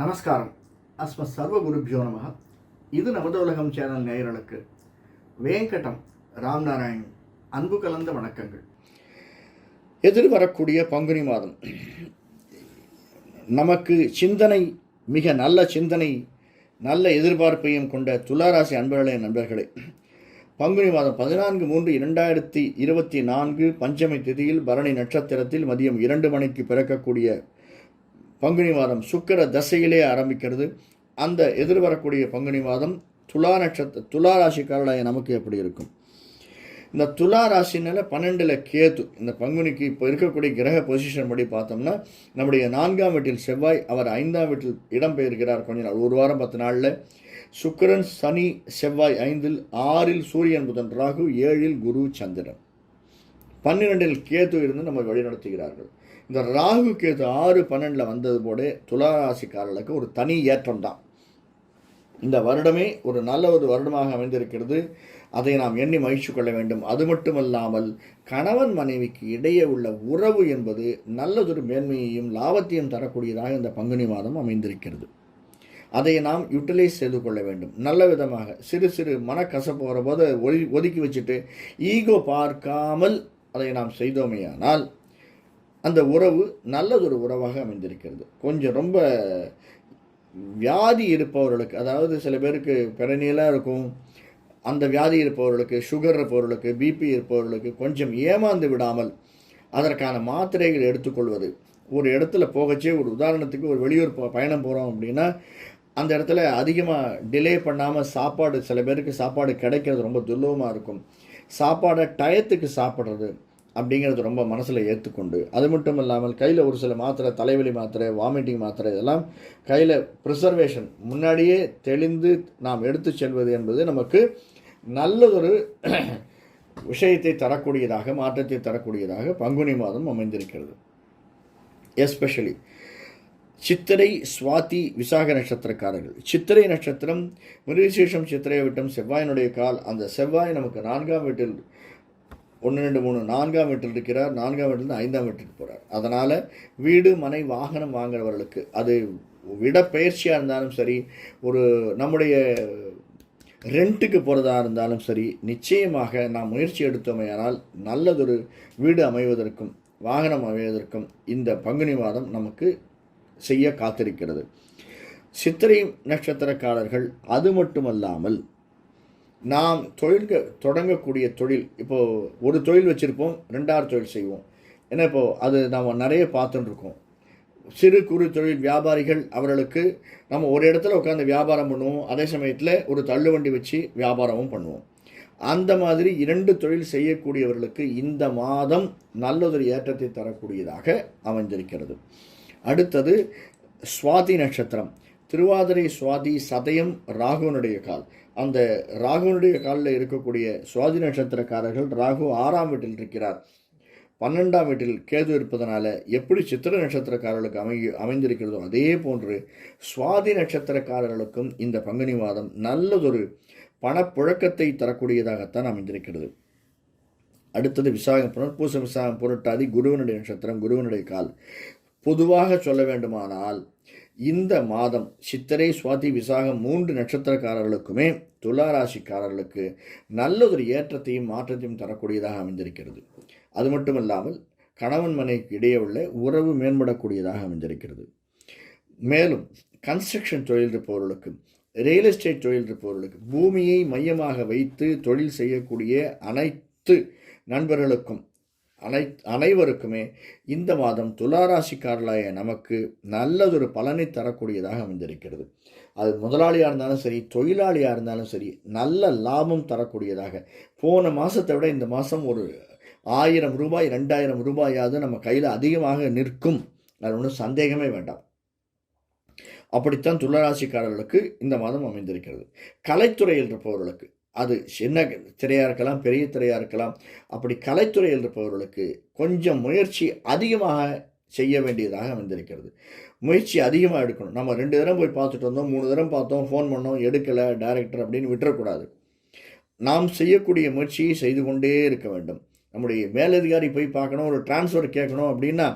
நமஸ்காரம். அஸ்ம சர்வ குருபியோ நமக இது நமது சேனல் நேயர்களுக்கு வேங்கடம் ராம்நாராயண் அன்பு கலந்த வணக்கங்கள். எதிர்வரக்கூடிய பங்குனி மாதம். நமக்கு சிந்தனை மிக நல்ல சிந்தனை நல்ல எதிர்பார்ப்பையும் கொண்ட துளாராசி அன்பர்களே நண்பர்களே. பங்குனி மாதம் பதினான்கு மூன்று இரண்டாயிரத்தி இருபத்தி நான்கு பஞ்சமி திதியில் பரணி நட்சத்திரத்தில் மதியம் இரண்டு மணிக்கு பிறக்கக்கூடிய பங்குனி மாதம் சுக்கிர தசையிலே ஆரம்பிக்கிறது. அந்த எதிர்வரக்கூடிய பங்குனி மாதம் துலா நட்சத்திர துலா ராசிக்காரர்களாய நமக்கு எப்படி இருக்கும்? இந்த துலா ராசினால பன்னெண்டில் கேத்து இந்த பங்குனிக்கு இப்போ இருக்கக்கூடிய கிரக பொசிஷன் படி பார்த்தோம்னா நம்முடைய நான்காம் வீட்டில் செவ்வாய் அவர் ஐந்தாம் வீட்டில் இடம்பெயர்கிறார் கொஞ்ச நாள் ஒரு வாரம் பத்து நாளில். சுக்கிரன் சனி செவ்வாய் ஐந்தில் ஆறில் சூரியன் புதன் ராகு ஏழில் குரு சந்திரன். பன்னிரெண்டில் கேத்து இருந்து நம்ம வழிநடத்துகிறார்கள். இந்த ராகு கேது ஆறு பன்னெண்டில் வந்தது போல துளாராசிக்காரர்களுக்கு ஒரு தனி ஏற்றம் தான். இந்த வருடமே ஒரு நல்ல ஒரு வருடமாக அமைந்திருக்கிறது. அதை நாம் எண்ணி மகிழ்ச்சி கொள்ள வேண்டும். அது மட்டுமல்லாமல் கணவன் மனைவிக்கு இடையே உள்ள உறவு என்பது நல்லதொரு மேன்மையையும் லாபத்தையும் தரக்கூடியதாக இந்த பங்குனி மாதம் அமைந்திருக்கிறது. அதை நாம் யூட்டிலைஸ் செய்து கொள்ள வேண்டும். நல்ல விதமாக சிறு சிறு மனக்கசப்பு வரும்போது ஒதுக்கி வச்சுட்டு ஈகோ பார்க்காமல் அதை நாம் செய்தோமேயானால் அந்த உறவு நல்லதொரு உறவாக அமைந்திருக்கிறது. கொஞ்சம் ரொம்ப வியாதி இருப்பவர்களுக்கு அதாவது சில பேருக்கு பிறனியெல்லாம் இருக்கும் அந்த வியாதி இருப்பவர்களுக்கு சுகர் இருப்பவர்களுக்கு பிபி இருப்பவர்களுக்கு கொஞ்சம் ஏமாந்து விடாமல் அதற்கான மாத்திரைகள் எடுத்துக்கொள்வது. ஒரு இடத்துல போகச்சே ஒரு உதாரணத்துக்கு ஒரு வெளியூர் பயணம் போகிறோம் அப்படின்னா அந்த இடத்துல அதிகமாக டிலே பண்ணாமல் சாப்பாடு சில பேருக்கு சாப்பாடு கிடைக்கிறது ரொம்ப துர்லபமாக இருக்கும். சாப்பாடை டயத்துக்கு சாப்பிட்றது அப்படிங்கிறது ரொம்ப மனசில் ஏற்றுக்கொண்டு அது மட்டும் இல்லாமல் கையில் ஒரு சில மாத்திரை தலைவலி மாத்திரை வாமிட்டிங் மாத்திரை இதெல்லாம் கையில் ப்ரிசர்வேஷன் முன்னாடியே தெளிந்து நாம் எடுத்து செல்வது என்பது நமக்கு நல்லதொரு விஷயத்தை தரக்கூடியதாக மாற்றத்தை தரக்கூடியதாக பங்குனி மாதம் அமைந்திருக்கிறது. எஸ்பெஷலி சித்திரை சுவாதி விசாக நட்சத்திரக்காரர்கள். சித்திரை நட்சத்திரம் மிருகசீஷம் சித்திரையை விட்டம் செவ்வாயினுடைய கால் அந்த செவ்வாய் நமக்கு நான்காம் வீட்டில் ஒன்று ரெண்டு மூணு நான்காம் வீட்டில் இருக்கிறார். நான்காம் வீட்டிலிருந்து ஐந்தாம் வீட்டுக்கு போகிறார் அதனால் வீடு மனை வாகனம் வாங்குறவர்களுக்கு அது விடப்பயிற்சியாக இருந்தாலும் சரி ஒரு நம்முடைய ரெண்ட்டுக்கு போகிறதா இருந்தாலும் சரி நிச்சயமாக நாம் முயற்சி எடுத்தோமையானால் நல்லதொரு வீடு அமைவதற்கும் வாகனம் அமைவதற்கும் இந்த பங்குனி மாதம் நமக்கு செய்ய காத்திருக்கிறது. சித்திரை நட்சத்திரக்காரர்கள் அது மட்டுமல்லாமல் நாம் தொழில்க தொடங்கக்கூடிய தொழில் இப்போது ஒரு தொழில் வச்சுருப்போம் ரெண்டாவது தொழில் செய்வோம். ஏன்னா இப்போது அது நாம் நிறைய பார்த்துட்டுருக்கோம். சிறு குறு தொழில் வியாபாரிகள் அவர்களுக்கு நம்ம ஒரு இடத்துல உட்காந்து வியாபாரம் பண்ணுவோம் அதே சமயத்தில் ஒரு தள்ளுவண்டி வச்சு வியாபாரமும் பண்ணுவோம். அந்த மாதிரி இரண்டு தொழில் செய்யக்கூடியவர்களுக்கு இந்த மாதம் நல்லதொரு ஏற்றத்தை தரக்கூடியதாக அமைந்திருக்கிறது. அடுத்தது சுவாதி நட்சத்திரம். திருவாதிரை சுவாதி சதயம் ராகுவனுடைய கால். அந்த ராகுவனுடைய காலில் இருக்கக்கூடிய சுவாதி நட்சத்திரக்காரர்கள் ராகு ஆறாம் வீட்டில் இருக்கிறார். பன்னெண்டாம் வீட்டில் கேது இருப்பதனால எப்படி சித்திர நட்சத்திரக்காரர்களுக்கு அமை அமைந்திருக்கிறதோ அதே போன்று சுவாதி நட்சத்திரக்காரர்களுக்கும் இந்த பங்குனி மாதம் நல்லதொரு பணப்புழக்கத்தை தரக்கூடியதாகத்தான் அமைந்திருக்கிறது. அடுத்தது விசாகம் புனர்பூச விசாகம் புரட்டாதி குருவனுடைய நட்சத்திரம் குருவனுடைய கால். பொதுவாக சொல்ல வேண்டுமானால் இந்த மாதம் சித்திரை சுவாதி விசாகம் மூன்று நட்சத்திரக்காரர்களுக்குமே துலா ராசிக்காரர்களுக்கு நல்லதொரு ஏற்றத்தையும் மாற்றத்தையும் தரக்கூடியதாக அமைந்திருக்கிறது. அது மட்டுமல்லாமல் கணவன் மனைவிக்கு இடையே உள்ள உறவு மேம்படக்கூடியதாக அமைந்திருக்கிறது. மேலும் கன்ஸ்ட்ரக்ஷன் தொழில் இருப்பவர்களுக்கு ரியல் எஸ்டேட் தொழில் இருப்பவர்களுக்கு பூமியை மையமாக வைத்து தொழில் செய்யக்கூடிய அனைத்து நண்பர்களுக்கும் அனை அனைவருக்குமே இந்த மாதம் துளாராசிக்காரர்களாய நமக்கு நல்லதொரு பலனை தரக்கூடியதாக அமைந்திருக்கிறது. அது முதலாளியாக இருந்தாலும் சரி தொழிலாளியாக இருந்தாலும் சரி நல்ல லாபம் தரக்கூடியதாக. போன மாதத்தை விட இந்த மாதம் ஒரு ஆயிரம் ரூபாய் ரெண்டாயிரம் ரூபாயாவது நம்ம கையில் அதிகமாக நிற்கும். அது ஒன்றும் சந்தேகமே வேண்டாம். அப்படித்தான் துளராசிக்காரர்களுக்கு இந்த மாதம் அமைந்திருக்கிறது. கலைத்துறையில் இருப்பவர்களுக்கு அது சின்ன திரையாக இருக்கலாம் பெரிய திரையாக இருக்கலாம். அப்படி கலைத்துறையில் இருப்பவர்களுக்கு கொஞ்சம் முயற்சி அதிகமாக செய்ய வேண்டியதாக வந்திருக்கிறது முயற்சி அதிகமாக எடுக்கணும். நம்ம ரெண்டு தரம் போய் பார்த்துட்டு வந்தோம் மூணு தரம் பார்த்தோம் ஃபோன் பண்ணோம் எடுக்கலை டைரக்டர் அப்படின்னு விட்டுறக்கூடாது. நாம் செய்யக்கூடிய முயற்சியை செய்து கொண்டே இருக்க வேண்டும். நம்முடைய மேலதிகாரி போய் பார்க்கணும் ஒரு டிரான்ஸ்ஃபர் கேட்கணும் அப்படின்னா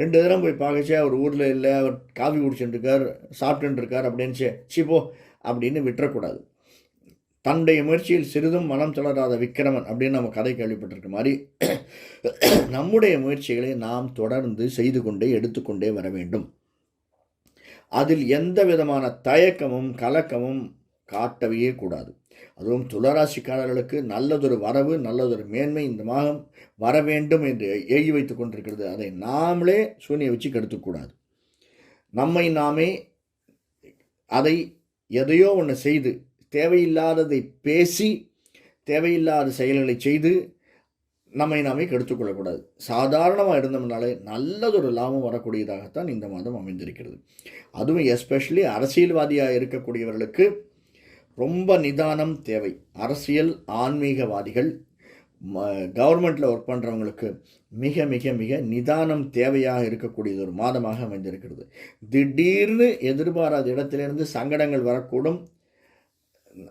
ரெண்டு தரம் போய் பார்க்கச்சே அவர் ஊரில் இல்லை அவர் காஃபி குடிச்சுட்டு இருக்கார் அப்படின்னு சே சிப்போ அப்படின்னு விட்டுறக்கூடாது. தன்னுடைய முயற்சியில் சிறிதும் மனம் தளராத விக்கிரமன் அப்படின்னு நம்ம கதை கேள்விப்பட்டிருக்க மாதிரி நம்முடைய முயற்சிகளை நாம் தொடர்ந்து செய்து கொண்டே எடுத்துக்கொண்டே வர வேண்டும். அதில் எந்த விதமான தயக்கமும் கலக்கமும் காட்டவே கூடாது. அதுவும் துளராசிக்காரர்களுக்கு நல்லதொரு வரவு நல்லதொரு மேன்மை இந்த மாதம் வர வேண்டும் என்று ஏகி வைத்து கொண்டிருக்கிறது. அதை நாமளே சூனிய வச்சு கெடுத்துக்கூடாது நம்மை நாமே அதை எதையோ ஒன்று செய்து தேவையில்லாததை பேசி தேவையில்லாத செயல்களை செய்து நம்மை நாமே கெடுத்துக்கொள்ளக்கூடாது சாதாரணமாக இருந்தோம்னாலே நல்லதொரு லாபம் வரக்கூடியதாகத்தான் இந்த மாதம் அமைந்திருக்கிறது. அதுவும் எஸ்பெஷலி அரசியல்வாதியாக இருக்கக்கூடியவர்களுக்கு ரொம்ப நிதானம் தேவை. அரசியல் ஆன்மீகவாதிகள் கவர்மெண்ட்டில் ஒர்க் பண்ணுறவங்களுக்கு மிக மிக மிக நிதானம் தேவையாக இருக்கக்கூடியது ஒரு மாதமாக அமைந்திருக்கிறது. திடீர்னு எதிர்பாராத இடத்திலிருந்து சங்கடங்கள் வரக்கூடும்.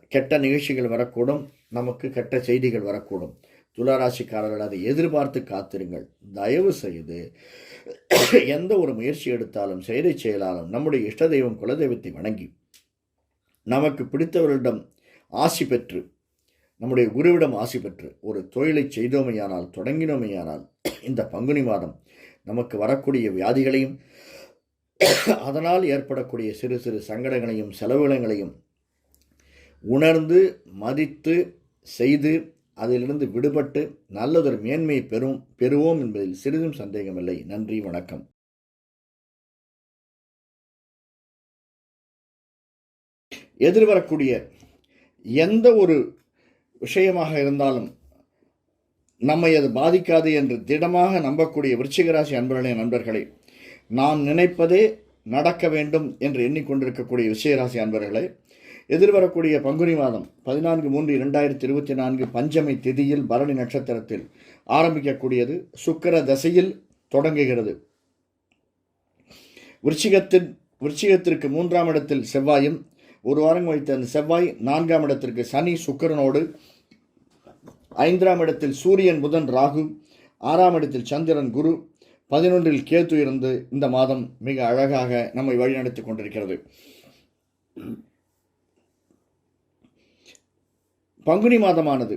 கெட்ட நிகழ்ச்சிகள் வரக்கூடும் நமக்கு கெட்ட செய்திகள் வரக்கூடும். துளாராசிக்காரர்கள் அதை எதிர்பார்த்து காத்திருங்கள். தயவு செய்து எந்த ஒரு முயற்சி எடுத்தாலும் செயலை செயலாலும் நம்முடைய இஷ்ட தெய்வம் குலதெய்வத்தை வணங்கி நமக்கு பிடித்தவர்களிடம் ஆசி பெற்று நம்முடைய குருவிடம் ஆசி பெற்று ஒரு தொழிலை செய்தோமையானால் தொடங்கினோமையானால் இந்த பங்குனி மாதம் நமக்கு வரக்கூடிய வியாதிகளையும் அதனால் ஏற்படக்கூடிய சிறு சிறு சங்கடங்களையும் செலவுகளையும் உணர்ந்து மதித்து செய்து அதிலிருந்து விடுபட்டு நல்லதொரு மேன்மையை பெறும் பெறுவோம் என்பதில் சிறிதும் சந்தேகமில்லை. நன்றி வணக்கம். எதிர்வரக்கூடிய எந்த ஒரு விஷயமாக இருந்தாலும் நம்மை அது பாதிக்காது என்று திடமாக நம்பக்கூடிய விருச்சிகராசி அன்பர்களே நண்பர்களே நாம் நினைப்பதே நடக்க வேண்டும் என்று எண்ணிக்கொண்டிருக்கக்கூடிய விஷயராசி அன்பர்களே எதிர்வரக்கூடிய பங்குனி மாதம் பதினான்கு மூன்று இரண்டாயிரத்தி இருபத்தி நான்கு பஞ்சமை திதியில் பரணி நட்சத்திரத்தில் ஆரம்பிக்கக்கூடியது சுக்கர தசையில் தொடங்குகிறது. விருச்சிகத்தின் விருச்சிகத்திற்கு மூன்றாம் இடத்தில் செவ்வாயும் ஒரு வாரம் வைத்த அந்த செவ்வாய் நான்காம் இடத்திற்கு சனி சுக்கரனோடு ஐந்தாம் இடத்தில் சூரியன் புதன் ராகு ஆறாம் இடத்தில் சந்திரன் குரு பதினொன்றில் கேத்து இருந்து இந்த மாதம் மிக அழகாக நம்மை வழிநடத்தி கொண்டிருக்கிறது. பங்குனி மாதமானது.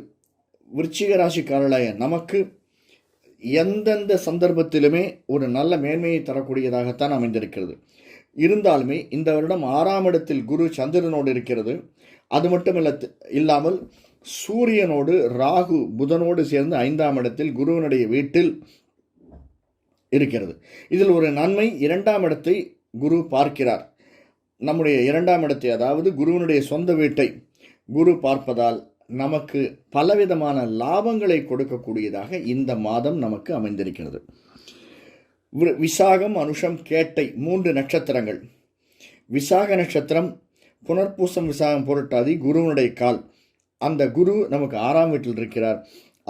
விருச்சிக ராசிக்காரர்களாய நமக்கு எந்தெந்த சந்தர்ப்பத்திலுமே ஒரு நல்ல மேன்மையை தரக்கூடியதாகத்தான் அமைந்திருக்கிறது. இருந்தாலுமே இந்த வருடம் ஆறாம் இடத்தில் குரு சந்திரனோடு இருக்கிறது. அது மட்டும் இல்ல இல்லாமல் சூரியனோடு ராகு புதனோடு சேர்ந்து ஐந்தாம் இடத்தில் குருவனுடைய வீட்டில் இருக்கிறது. இதில் ஒரு நன்மை இரண்டாம் இடத்தை குரு பார்க்கிறார். நம்முடைய இரண்டாம் இடத்தை அதாவது குருவனுடைய சொந்த வீட்டை குரு பார்ப்பதால் நமக்கு பலவிதமான லாபங்களை கொடுக்கக்கூடியதாக இந்த மாதம் நமக்கு அமைந்திருக்கிறது. விசாகம் அனுஷம் கேட்டை மூன்று நட்சத்திரங்கள். விசாக நட்சத்திரம் புனர்பூசம் விசாகம் பொருட்டாதி குருவனுடைய கால். அந்த குரு நமக்கு ஆறாம் வீட்டில் இருக்கிறார்.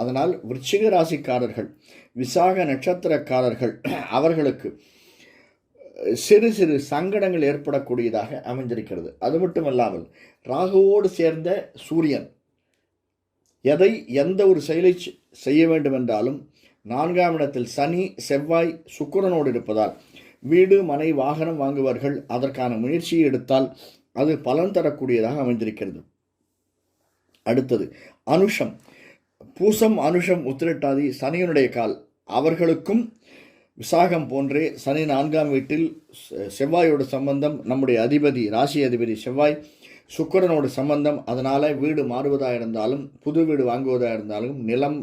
அதனால் விருச்சிக ராசிக்காரர்கள் விசாக நட்சத்திரக்காரர்கள் அவர்களுக்கு சிறு சிறு சங்கடங்கள் ஏற்படக்கூடியதாக அமைந்திருக்கிறது. அது மட்டுமல்லாமல் ராகுவோடு சேர்ந்த சூரியன் எதை எந்த ஒரு செயலை செய்ய வேண்டும் என்றாலும் நான்காம் இடத்தில் சனி செவ்வாய் சுக்கரனோடு இருப்பதால் வீடு மனை வாகனம் வாங்குவார்கள் அதற்கான முயற்சியை எடுத்தால் அது பலன் தரக்கூடியதாக அமைந்திருக்கிறது. அடுத்தது அனுஷம். பூசம் அனுஷம் உத்திரட்டாதி சனியனுடைய கால். அவர்களுக்கும் விசாகம் போன்றே சனி நான்காம் வீட்டில் செவ்வாயோட சம்பந்தம் நம்முடைய அதிபதி ராசி அதிபதி செவ்வாய் சுக்கரனோட சம்பந்தம் அதனால் வீடு மாறுவதாக இருந்தாலும் புது வீடு வாங்குவதாக இருந்தாலும் நிலம்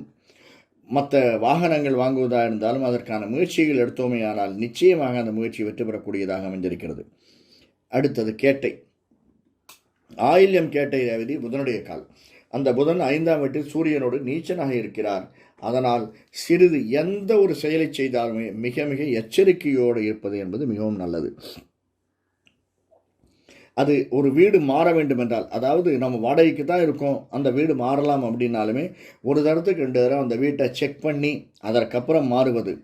மற்ற வாகனங்கள் வாங்குவதாக இருந்தாலும் அதற்கான முயற்சிகள் எடுத்தோமே ஆனால் நிச்சயமாக அந்த முயற்சி வெற்றி பெறக்கூடியதாக அமைந்திருக்கிறது. அடுத்தது கேட்டை. ஆயில்யம் கேட்டை தேவதி புதனுடைய கால். அந்த புதன் ஐந்தாம் வீட்டில் சூரியனோடு நீச்சனாக இருக்கிறார். அதனால் சிறிது எந்த ஒரு செயலை செய்தாலுமே மிக மிக எச்சரிக்கையோடு இருப்பது என்பது மிகவும் நல்லது. அது ஒரு வீடு மாற வேண்டும் என்றால் அதாவது நம்ம வாடகைக்கு தான் இருக்கோம் அந்த வீடு மாறலாம் அப்படின்னாலுமே ஒரு தரத்துக்கு ரெண்டு தரம் அந்த வீட்டை செக் பண்ணி அதற்கப்புறம் மாறுவது.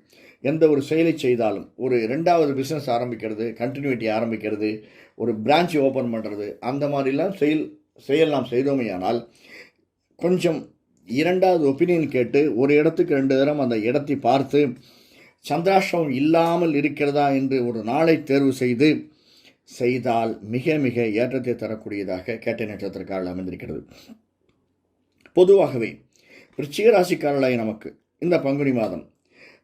எந்த ஒரு செயலை செய்தாலும் ஒரு ரெண்டாவது பிஸ்னஸ் ஆரம்பிக்கிறது கண்டினியூட்டி ஆரம்பிக்கிறது ஒரு பிரான்ச் ஓப்பன் பண்ணுறது அந்த மாதிரிலாம் செயல் செயல் நாம் செய்தோமையானால் கொஞ்சம் இரண்டாவது ஒப்பீனியன் கேட்டு ஒரு இடத்துக்கு ரெண்டு தரம் அந்த இடத்தை பார்த்து சந்திராஷ்டிரம் இல்லாமல் இருக்கிறதா என்று ஒரு நாளை தேர்வு செய்து செய்தால் மிக மிக ஏற்றத்தை தரக்கூடியதாக கேட்டை நட்சத்திரக்காரர்கள் அமைந்திருக்கிறது. பொதுவாகவே விருச்சிக ராசிக்காரர்களாய் நமக்கு இந்த பங்குனி மாதம்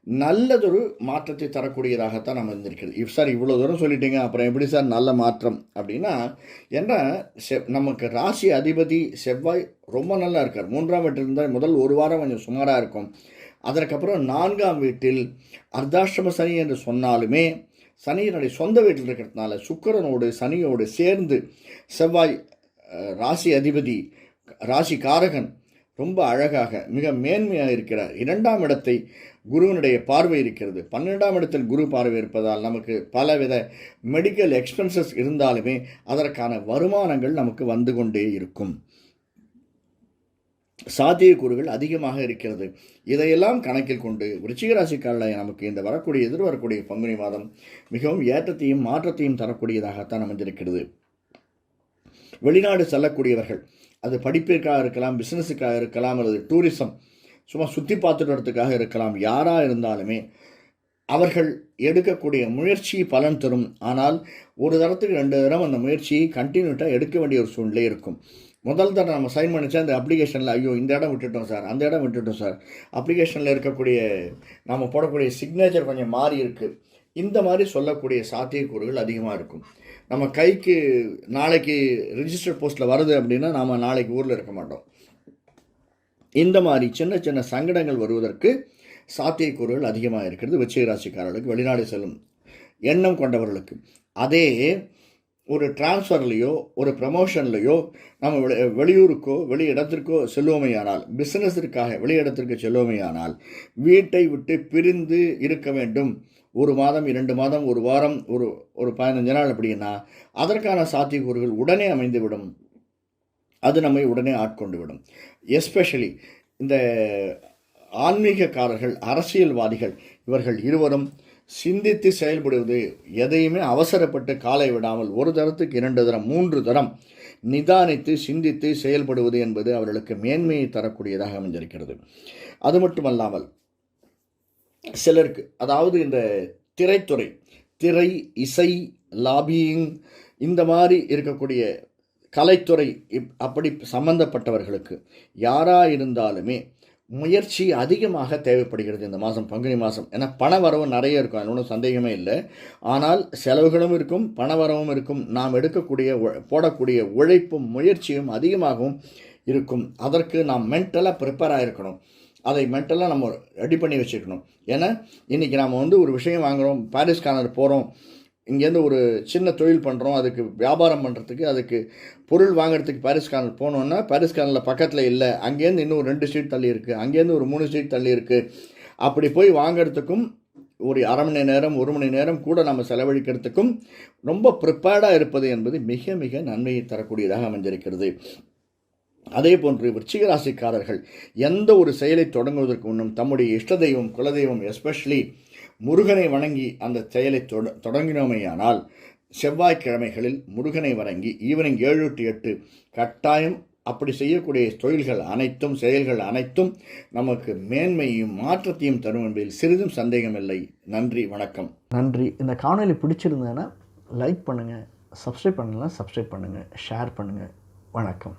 நல்லதொரு மாற்றத்தை தரக்கூடியதாகத்தான் நம்ம இருந்திருக்கிறது இவ் சார் இவ்வளோ தூரம் சொல்லிட்டீங்க அப்புறம் எப்படி சார் நல்ல மாற்றம் அப்படின்னா என்ன செ நமக்கு ராசி அதிபதி செவ்வாய் ரொம்ப நல்லா இருக்கார். மூன்றாம் வீட்டில் இருந்தால் முதல் ஒரு வாரம் கொஞ்சம் சுமாராக இருக்கும். அதற்கப்புறம் நான்காம் வீட்டில் அர்த்தாஷ்டம சனி என்று சொன்னாலுமே சனியினுடைய சொந்த வீட்டில் இருக்கிறதுனால சுக்கரனோடு சனியோடு சேர்ந்து செவ்வாய் ராசி அதிபதி ராசி காரகன் ரொம்ப அழகாக மிக மேன்மையாக இருக்கிறார். இரண்டாம் இடத்தை குருவினுடைய பார்வை இருக்கிறது. பன்னெண்டாம் இடத்தில் குரு பார்வை இருப்பதால் நமக்கு பலவித மெடிக்கல் எக்ஸ்பென்சஸ் இருந்தாலுமே அதற்கான வருமானங்கள் நமக்கு வந்து கொண்டே இருக்கும். சாத்தியக்கூறுகள் அதிகமாக இருக்கிறது. இதையெல்லாம் கணக்கில் கொண்டு விருச்சிக நமக்கு இந்த வரக்கூடிய எதிர்வரக்கூடிய பங்குனி மாதம் மிகவும் ஏற்றத்தையும் மாற்றத்தையும் தரக்கூடியதாகத்தான் அமைந்திருக்கிறது. வெளிநாடு செல்லக்கூடியவர்கள் அது படிப்பிற்காக இருக்கலாம் பிஸ்னஸுக்காக இருக்கலாம் அல்லது டூரிசம் சும்மா சுற்றி பார்த்துட்டு வரதுக்காக இருக்கலாம் யாராக இருந்தாலுமே அவர்கள் எடுக்கக்கூடிய முயற்சி பலன் தரும். ஆனால் ஒரு தரத்துக்கு ரெண்டு தரம் அந்த முயற்சியை கண்டினியூட்டாக எடுக்க வேண்டிய ஒரு சூழ்நிலை இருக்கும். முதல் தடவை நம்ம சைன் பண்ணிச்சா அந்த அப்ளிகேஷனில் ஐயோ இந்த இடம் விட்டுட்டோம் சார் அந்த இடம் விட்டுட்டோம் சார். அப்ளிகேஷனில் இருக்கக்கூடிய நம்ம போடக்கூடிய சிக்னேச்சர் கொஞ்சம் மாறி இருக்குது இந்த மாதிரி சொல்லக்கூடிய சாத்தியக்கூறுகள் அதிகமாக இருக்கும். நம்ம கைக்கு நாளைக்கு ரிஜிஸ்டர் போஸ்ட்டில் வருது அப்படின்னா நாம் நாளைக்கு ஊரில் இருக்க மாட்டோம். இந்த மாதிரி சின்ன சின்ன சங்கடங்கள் வருவதற்கு சாத்தியக்கூறுகள் அதிகமாக இருக்கிறது விச்சய ராசிக்காரர்களுக்கு. வெளிநாடு செல்லும் எண்ணம் கொண்டவர்களுக்கு. அதே ஒரு டிரான்ஸ்ஃபர்லேயோ ஒரு ப்ரமோஷன்லேயோ நம்ம வெளி வெளியூருக்கோ வெளி இடத்திற்கோ செல்வோமையானால் பிஸ்னஸிற்காக வெளியிடத்திற்கு செல்லுவோமையானால் வீட்டை விட்டு பிரிந்து இருக்க வேண்டும். ஒரு மாதம் இரண்டு மாதம் ஒரு வாரம் ஒரு ஒரு பதினஞ்சு நாள் அப்படின்னா அதற்கான சாத்தியக்கூறுகள் உடனே அமைந்துவிடும். அது நம்மை உடனே ஆட்கொண்டு விடும் எஸ்பெஷலி இந்த ஆன்மீகக்காரர்கள் அரசியல்வாதிகள் இவர்கள் இருவரும் சிந்தித்து செயல்படுவது எதையுமே அவசரப்பட்டு காலை விடாமல் ஒரு தரத்துக்கு இரண்டு தரம் மூன்று தரம் நிதானித்து சிந்தித்து செயல்படுவது என்பது அவர்களுக்கு மேன்மையை தரக்கூடியதாக அமைஞ்சிருக்கிறது அது மட்டுமல்லாமல் சிலருக்கு அதாவது இந்த திரைத்துறை திரை இசை லாபியிங் இந்த மாதிரி இருக்கக்கூடிய கலைத்துறை இப் அப்படி சம்பந்தப்பட்டவர்களுக்கு யாராக இருந்தாலுமே முயற்சி அதிகமாக தேவைப்படுகிறது இந்த மாதம் பங்குனி மாதம். ஏன்னா பண வரவு நிறைய இருக்கும் அது ஒன்றும் சந்தேகமே இல்லை. ஆனால் செலவுகளும் இருக்கும் பண வரவும் இருக்கும். நாம் எடுக்கக்கூடிய போடக்கூடிய உழைப்பும் முயற்சியும் அதிகமாகவும் இருக்கும். அதற்கு நாம் மென்டலாக ப்ரிப்பேர் ஆகிருக்கணும் அதை மென்டலாக நம்ம ரெடி பண்ணி வச்சுக்கணும் ஏன்னா இன்றைக்கி நாம் வந்து ஒரு விஷயம் வாங்குகிறோம் பாரிஸ் கார்னர் போகிறோம் இங்கேருந்து ஒரு சின்ன தொழில் பண்ணுறோம் அதுக்கு வியாபாரம் பண்ணுறதுக்கு அதுக்கு பொருள் வாங்குறதுக்கு பாரிஸ் கார்னர் போனோன்னா பாரிஸ் கார்னரில் பக்கத்தில் இல்லை. அங்கேருந்து இன்னும் ஒரு ரெண்டு ஸ்ட்ரீட் தள்ளி இருக்குது அங்கேருந்து ஒரு மூணு ஸ்ட்ரீட் தள்ளி இருக்குது அப்படி போய் வாங்குறதுக்கும் ஒரு அரை மணி நேரம் ஒரு மணி நேரம் கூட நம்ம செலவழிக்கிறதுக்கும் ரொம்ப ப்ரிப்பேர்டாக இருப்பது என்பது மிக மிக நன்மையை தரக்கூடியதாக அமைஞ்சிருக்கிறது. அதே போன்று விருச்சிக ராசிக்காரர்கள் எந்த ஒரு செயலை தொடங்குவதற்கு முன்னும் தம்முடைய இஷ்ட தெய்வம் குலதெய்வம் எஸ்பெஷலி முருகனை வணங்கி அந்த செயலை தொட தொடங்கினோமேயானால் செவ்வாய்க்கிழமைகளில் முருகனை வணங்கி ஈவினிங் ஏழு டு எட்டு கட்டாயம் அப்படி செய்யக்கூடிய தொழில்கள் அனைத்தும் செயல்கள் அனைத்தும் நமக்கு மேன்மையும் மாற்றத்தையும் தரும் என்பதில் சிறிதும் சந்தேகமில்லை நன்றி வணக்கம். நன்றி. இந்த காணொளி பிடிச்சிருந்ததுன்னா லைக் பண்ணுங்கள் சப்ஸ்கிரைப் பண்ணலாம் சப்ஸ்கிரைப் பண்ணுங்கள் ஷேர் பண்ணுங்கள் வணக்கம்.